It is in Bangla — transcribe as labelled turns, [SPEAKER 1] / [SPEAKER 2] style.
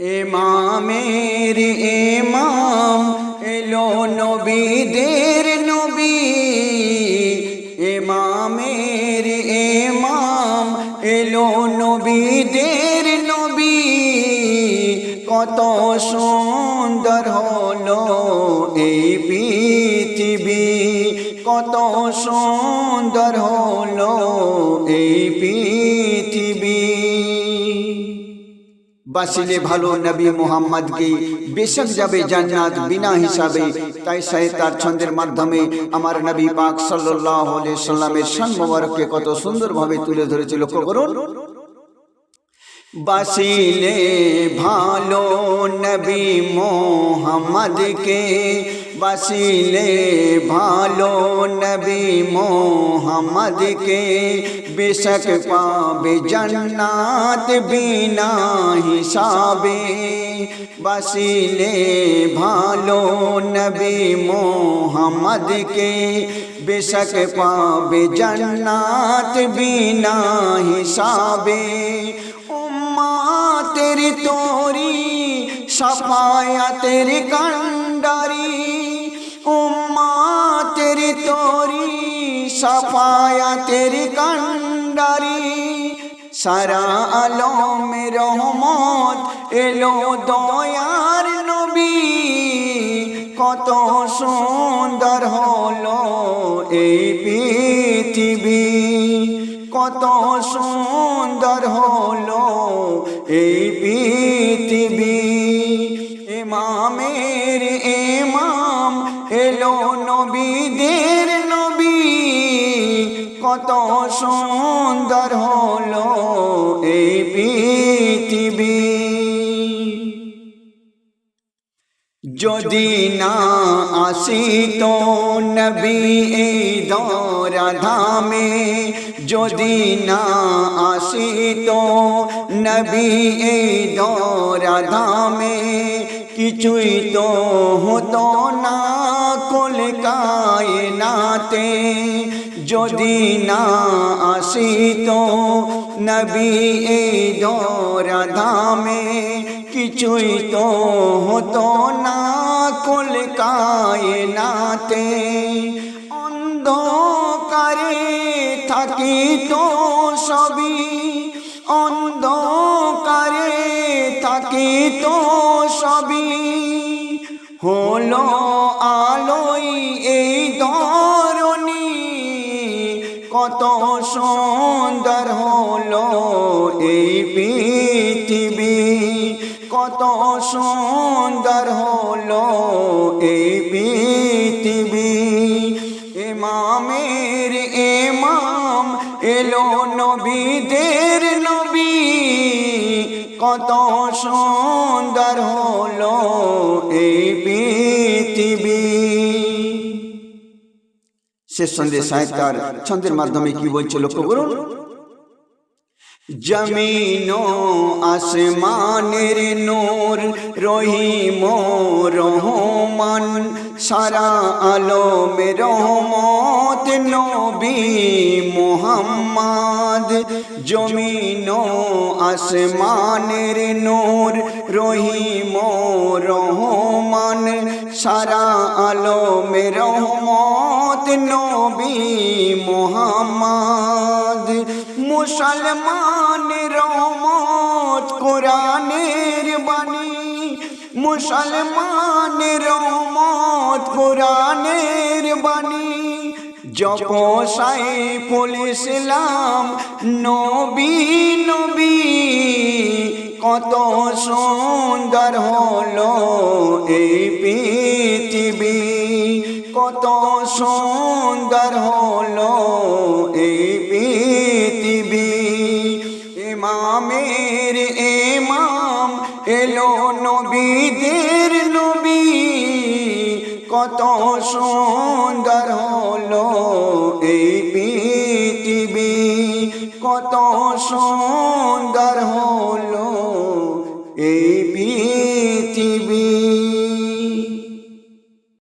[SPEAKER 1] এমামের এমাম এলো নবীদের নবী। এমামের এমাম এলো নবীদের নবী। কত সুন্দর হলো এই পৃথিবী। কত সুন্দর হলো এই বাসিলে ভালো নবী মোহাম্মদকে বেশক যাবে জান্নাত বিনা হিসাবে। তাই সে তার ছন্দের মাধ্যমে আমার নবী পাক আলাইহি সাল্লামের মোবারককে কত সুন্দরভাবে তুলে ধরেছিল। লক্ষ্য করুন বাসিলে ভালো নবী মোহাম্মদকে বাসিলে ভালো নবী মোহাম্মদকে বেশক পাবে জান্নাত বিনা হিসাবে বাসিলে ভালো নবী মোহাম্মদকে বেশক পাবে জান্নাত বিনা হিসাবে উম্মা তেরি তোরি সফায়া তেরি কান্ডারি উম্মা তেরি তোরি সফায়া তেরি কান্ডারি সারা আলম রহমত এলো দয়ার নবী, কত সুন্দর হলো এই পৃথিবী, কত সুন্দর হলো এই পৃথিবী, ইমামের ইমাম, এলো নবীদের নবী। কত সুন্দর হলো এই পৃথিবী। যদি না আসিত নবী এই দরা ধামে, যদি না আসিত। নবী এই দরা ধামে কিছুই তো হতো না কলকায় নাতে যদি না আসিত, নবী এই দরা ধামে কিছুই তো হতো না কলকায় নাতে অন্ধকারে থাকি তো সবই অন্ধকারে, থাকি তো সবই হলো আলোই এই ধরণী। কত সুন্দর হলো এই পৃথিবী। কত সুন্দর হলো এই পৃথিবী। ইমাম এলো নবীদের নবী, কত সুন্দর হলো এই পৃথিবী। শেষ সন্ধ্যে সাহিত্যার ছন্দের মাধ্যমে কি বলছে লক্ষ্য করুন? জমিন আসমানের নূর, রহিম রহমান, সারা আলম রহমত নবী মোহাম্মদ। জমিন আসমানের নূর, রহিম রহমান, সারা আলম রহমত নবী মোহাম্মদ। মুসলমান রহমত কোরআনের বাণী। মুসলমান রহমত কোরআনের বাণী। জপ সাইফুল ইসলাম, নবী নবী, কত সুন্দর হলো এই পৃথিবী। কত সুন্দর হলো এলো নবীদের নবী কত সুন্দর হলো এই পৃথিবী কত সুন্দর হলো এই